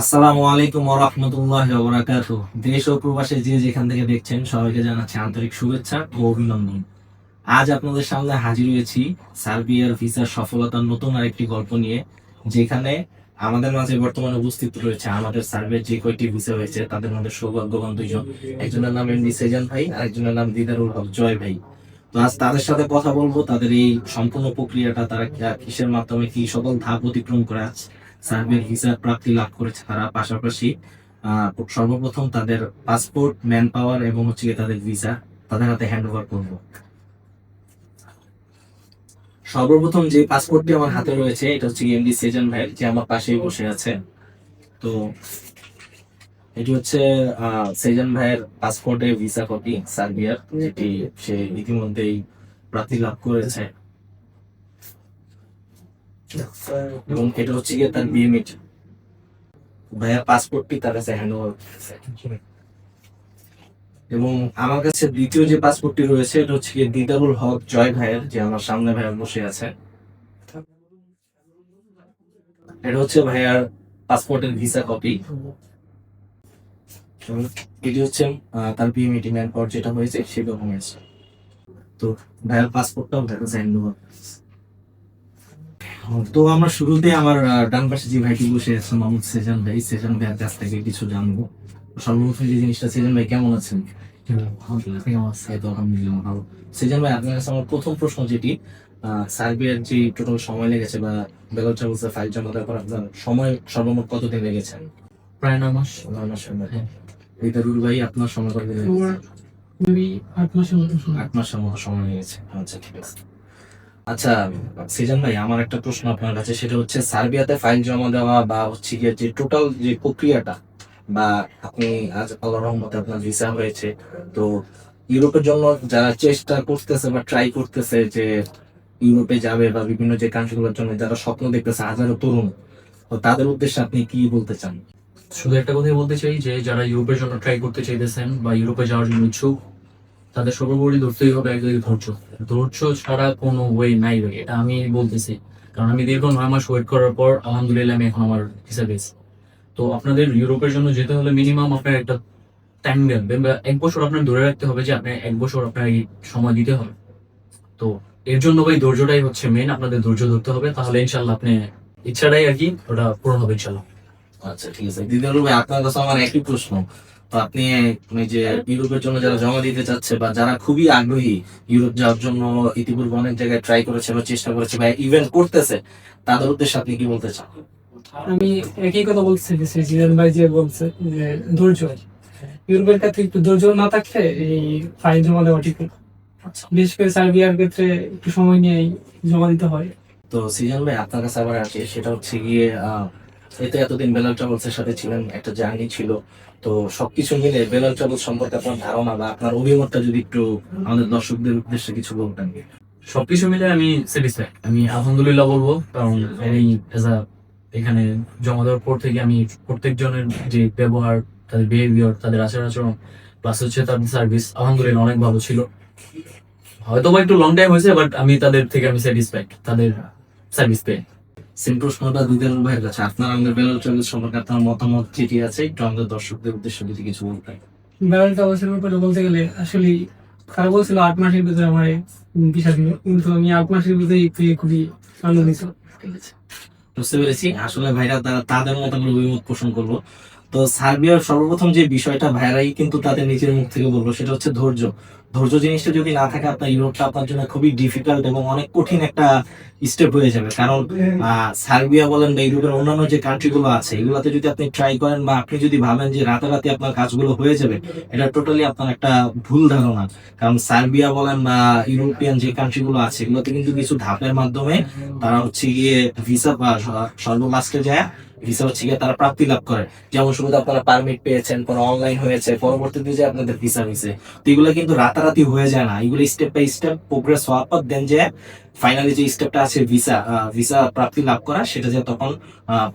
আসসালামু আলাইকুম রহমতুল্লাহ বরাকাত দেশ ও প্রবাসে যে যেখান থেকে দেখছেন, সবাইকে জানাচ্ছি আন্তরিক শুভেচ্ছা ও অভিনন্দন। আজ আপনাদের সামনে হাজির হয়েছি সার্বিয়ার ভিসার সফলতার নতুন আরেকটি গল্প নিয়ে, যেখানে আমাদের মাঝে বর্তমানে উপস্থিত রয়েছে আমাদের সার্ভের যে কয়টি ভিসা হয়েছে, তাদের মধ্যে সৌভাগ্যবান দুইজন। একজনের নাম এমডি সেজান ভাই আরেকজনের নাম দিদারুল হক জয় ভাই। তো আজ তাদের সাথে কথা বলব, তাদের এই সম্পূর্ণ প্রক্রিয়াটা, তারা কিসের মাধ্যমে কি সকল ধাপ অতিক্রম করে আজ সার্ভের ভিসা প্রাপ্তি লাভ করেছে তারা। পাশাপাশি সর্বপ্রথম তাদের পাসপোর্ট ম্যান পাওয়ার এবং হচ্ছে তাদের ভিসা, তাদের হাতে হ্যান্ড ওভার করব। সর্বপ্রথম যে পাসপোর্টটি আমার হাতে রয়েছে, এটা হচ্ছে এমডি সেজন ভাইয়ের, যে আমার পাশেই বসে আছে। তো, এটি হচ্ছে সেজন ভাইয়ের পাসপোর্টের ভিসা কপি, সার্বিয়ার, যেটি সে ইতিমধ্যেই প্রাপ্তি লাভ করেছে। এবং এটা হচ্ছে গিয়ে তার বিএমএট ভাইয়ার পাসপোর্টটি তার কাছে হ্যান্ড ওভার এবং আমার কাছে দ্বিতীয় যে পাসপোর্টটি রয়েছে, এটা হচ্ছে গিয়ে দিদারুল হক জয় ভাইয়ের, যে আমার সামনে ভাইয়ার বসে আছে। এটা হচ্ছে ভাইয়ার পাসপোর্টের ভিসা কপি এটি হচ্ছে তার বিএমইটি ম্যান পাওয়ার যেটা হয়েছে, সেই ডকুমেন্টস তো ভাইয়ার পাসপোর্টটাও ভাইয়ার হ্যান্ড ওভার তো আমরা শুরুতে আমার ডান পাশে যে ভাইটি বসে আছে মাহমুদ সেজান ভাই সেজান ভাইয়ের কাছ থেকে কিছু জানব। সর্বপ্রথম যে জিনিসটা সেজান ভাই কেমন আছেন? সেজান ভাই আপনার কাছে আমার প্রথম প্রশ্ন যেটি সার্বিয়ার যে টোটাল সময় লেগেছে বা বেলর ট্রাভেলসের ফাইল জমা দেওয়ার পর আপনার সময় সর্বমোট কতদিন লেগেছেন? প্রায় নয় মাস। নয় মাসের মতো রিতারুল ভাই আপনার সময় কতদিন লেগেছে? আট মাসের মতো সময়। আট মাসের মতো সময় লেগেছে। আচ্ছা ঠিক আছে। আচ্ছা সেজান ভাই, আমার একটা প্রশ্ন আপনার কাছে, সেটা হচ্ছে সার্বিয়াতে ফাইল জমা দেওয়া বা হচ্ছে গিয়ে যে টোটাল যে প্রক্রিয়াটা, বা আপনি আজ আল্লাহ রহমতে আপনার ভিসা হয়েছে, তো ইউরোপের জন্য যারা চেষ্টা করতেছে বা ট্রাই করতেছে যে ইউরোপে যাবে বা বিভিন্ন যে কান্ট্রিগুলোর জন্য যারা স্বপ্ন দেখতেছে, হাজারো তরুণ, তো তাদের উদ্দেশ্যে আপনি কি বলতে চান? শুধু একটা কথাই বলতে চাই যে, যারা ইউরোপের জন্য ট্রাই করতে চাইতেছেন বা ইউরোপে যাওয়ার জন্য ইচ্ছুক তাদের সর্বোপরি ধরতেই হবে একদম ধৈর্য। ধৈর্য ছাড়া কোনো ওয়ে নাই রে এটা আমি বলতেছি। কারণ আমি দীর্ঘ নয় মাস ওয়েট করার পর আলহামদুলিল্লাহ আমি এখন আমার ভিসা পেয়েছি তো আপনাদের ইউরোপের জন্য যেতে হলে মিনিমাম আপনার একটা টাইম দেবেন বা এক বছর আপনার ধরে রাখতে হবে যে আপনার এক বছর আপনার এই সময় দিতে হবে। তো এর জন্য ভাই ধৈর্যটাই হচ্ছে মেন আপনাদের ধৈর্য ধরতে হবে। তাহলে ইনশাল্লাহ আপনি ইচ্ছাটাই আর কি, ওটা পূরণ হবে ইনশাল্লাহ আচ্ছা ঠিক আছে। দিদি ভাই, আপনার কাছে আমার একই প্রশ্ন। আপনি যে ইউরোপের জন্য যারা জমা দিতে চাচ্ছে বা যারা খুবই আগ্রহী ইউরোপ যাওয়ার জন্য ইতিপূর্বে অনেক জায়গায় ট্রাই করেছে বা চেষ্টা করেছে বা ইভেন্ট করতেছে তাদের উদ্দেশ্যে আপনি কি বলতে চান? আমি একই কথা বলছি যে সেই জিদান ভাই যে বলছে যে ধৈর্য ইউরোপের ক্ষেত্রে একটু ধৈর্য না থাকলে এই ফাইল জমা দেওয়া ঠিক না। বিশেষ করে সার্বিয়ার ক্ষেত্রে একটু সময় নিয়ে জমা দিতে হয়। তো সিজন ভাই আপনার কাছে আবার আছে সেটা হচ্ছে গিয়ে আহ, এই তো এতদিন বেলাল ট্রাভেলস এর সাথে ছিলেন, একটা জার্নি ছিল। তো সবকিছু মিলে বেলাল ট্রাভেলস সম্পর্কে আপনার ধারণা বা আপনার অভিমতটা যদি একটু আমাদের দর্শকদের উদ্দেশ্যে কিছু বলতেন। সবকিছু মিলে আমি স্যাটিসফাইড আমি আলহামদুলিল্লাহ বলব, কারণ এই এখানে জমা দেওয়ার পর থেকে আমি প্রত্যেকজনের যে ব্যবহার, তাদের বিহেভিয়ার তাদের আচার আচরণ প্লাস হচ্ছে তাদের সার্ভিস আলহামদুলিল্লাহ অনেক ভালো ছিল। হয়তো বা একটু লং টাইম হয়েছে বাট আমি তাদের থেকে আমি স্যাটিসফাইড তাদের সার্ভিস পেয়ে। সেম প্রশ্নটা দিদারুল ভাইয়ের কাছে আপনার আমাদের বেলাল সম্পর্কে আপনার মতামত যেটি আছে? একটু আমাদের দর্শকদের উদ্দেশ্যে যদি কিছু বলতেন ব্যাপারে বলতে গেলে আসলে তারা বলছিল আট মাসের ভিতরে আমার দিবে কিন্তু আমি আট মাসের ভিতরেই পেয়ে খুবই আনন্দিত। ঠিক আছে। বুঝতে পেরেছি। আসলে ভাইরা তারা তাদের মতো করে অভিমত পোষণ করব তো সার্বিয়ার সর্বপ্রথম যে বিষয়টা ভাইরাই কিন্তু তাদের নিজের মুখ থেকে বলব সেটা হচ্ছে ধৈর্য। ধৈর্য জিনিসটা যদি না থাকে, আপনার ইউরোপটা আপনার জন্য খুবই ডিফিকাল্ট এবং অনেক কঠিন একটা স্টেপ হয়ে যাবে। কারণ সার্বিয়া বলেন বা ইউরোপের অন্যান্য যে কান্ট্রি গুলো আছে, এগুলাতে যদি আপনি ট্রাই করেন বা আপনি যদি ভাবেন যে রাতারাতি আপনার কাজগুলো হয়ে যাবে, এটা টোটালি আপনার একটা ভুল ধারণা। কারণ সার্বিয়া বলেন বা ইউরোপিয়ান যে কান্ট্রি গুলো আছে, এগুলোতে কিন্তু কিছু ধাপের মাধ্যমে তারা হচ্ছে গিয়ে ভিসা বা স- সর্বলাস্টে যায় ভিসা হচ্ছে গিয়ে তারা প্রাপ্তি লাভ করে। যেমন শুরুতে আপনারা পারমিট পেয়েছেন পরে অনলাইন হয়েছে, পরবর্তীতে যে আপনাদের ভিসা হয়েছে। তো এগুলো কিন্তু রাতারাতি রাতারাতি হয়ে যায় না। এগুলো স্টেপ বাই স্টেপ প্রোগ্রেস হওয়ার পর দেন যে ফাইনালি যে স্টেপটা আছে ভিসা ভিসা প্রাপ্তি লাভ করা, সেটা যে তখন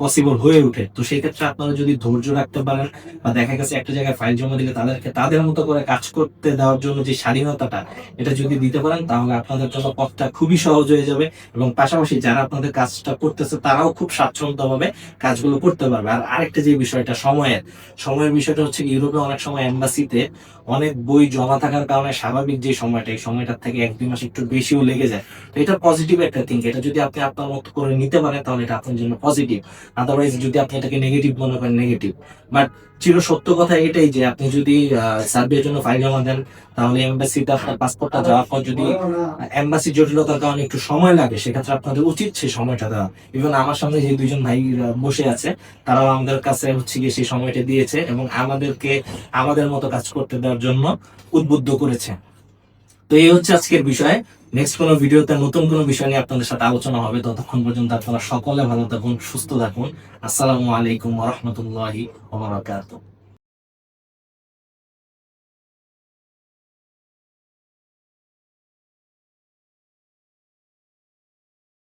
পসিবল হয়ে ওঠে। তো সেই ক্ষেত্রে আপনারা যদি ধৈর্য রাখতে পারেন বা দেখা গেছে একটা জায়গায় ফাইল জমা দিলে তাদেরকে তাদের মতো করে কাজ করতে দেওয়ার জন্য যে স্বাধীনতাটা, এটা যদি দিতে পারেন, তাহলে আপনাদের জন্য পথটা খুবই সহজ হয়ে যাবে এবং পাশাপাশি যারা আপনাদের কাজটা করতেছে, তারাও খুব স্বাচ্ছন্দ্যভাবে কাজগুলো করতে পারবে। আর আরেকটা যে বিষয়টা, সময়ের সময়ের বিষয়টা হচ্ছে ইউরোপে অনেক সময় এম্বাসিতে অনেক বই জমা থাকার কারণে স্বাভাবিক যে সময়টা, এই সময়টার থেকে এক, দুই মাস একটু বেশিও লেগে যায়। তো এটা পজিটিভ একটা থিঙ্ক এটা যদি আপনি আপনার মতো করে নিতে পারেন, তাহলে এটা আপনার জন্য পজিটিভ আদারওয়াইজ যদি আপনি এটাকে নেগেটিভ মনে করেন নেগেটিভ বাট চির সত্য কথা এটাই যে আপনি যদি সার্বিয়ার জন্য ফাইল জমা দেন, তাহলে এম্বাসিতে আপনার পাসপোর্টটা যাওয়ার পর যদি এম্বাসি জটিলতার কারণে একটু সময় লাগে, সেক্ষেত্রে আপনাদের উচিত সেই সময়টা দেওয়া। ইভেন আমার সামনে যে দুজন ভাই বসে আছে, তারাও আমাদের কাছে হচ্ছে গিয়ে সেই সময়টা দিয়েছে এবং আমাদেরকে আমাদের মতো কাজ করতে দেওয়ার জন্য উদ্বুদ্ধ করেছে। তো এই হচ্ছে আজকের বিষয়। নেক্সট কোনো ভিডিওতে নতুন কোনো বিষয় নিয়ে আপনাদের সাথে আলোচনা হবে, ততক্ষণ পর্যন্ত আপনারা সকলে ভালো থাকুন, সুস্থ থাকুন। আসসালামু আলাইকুম রহমতুল্লাহি ওবরাকাতুহ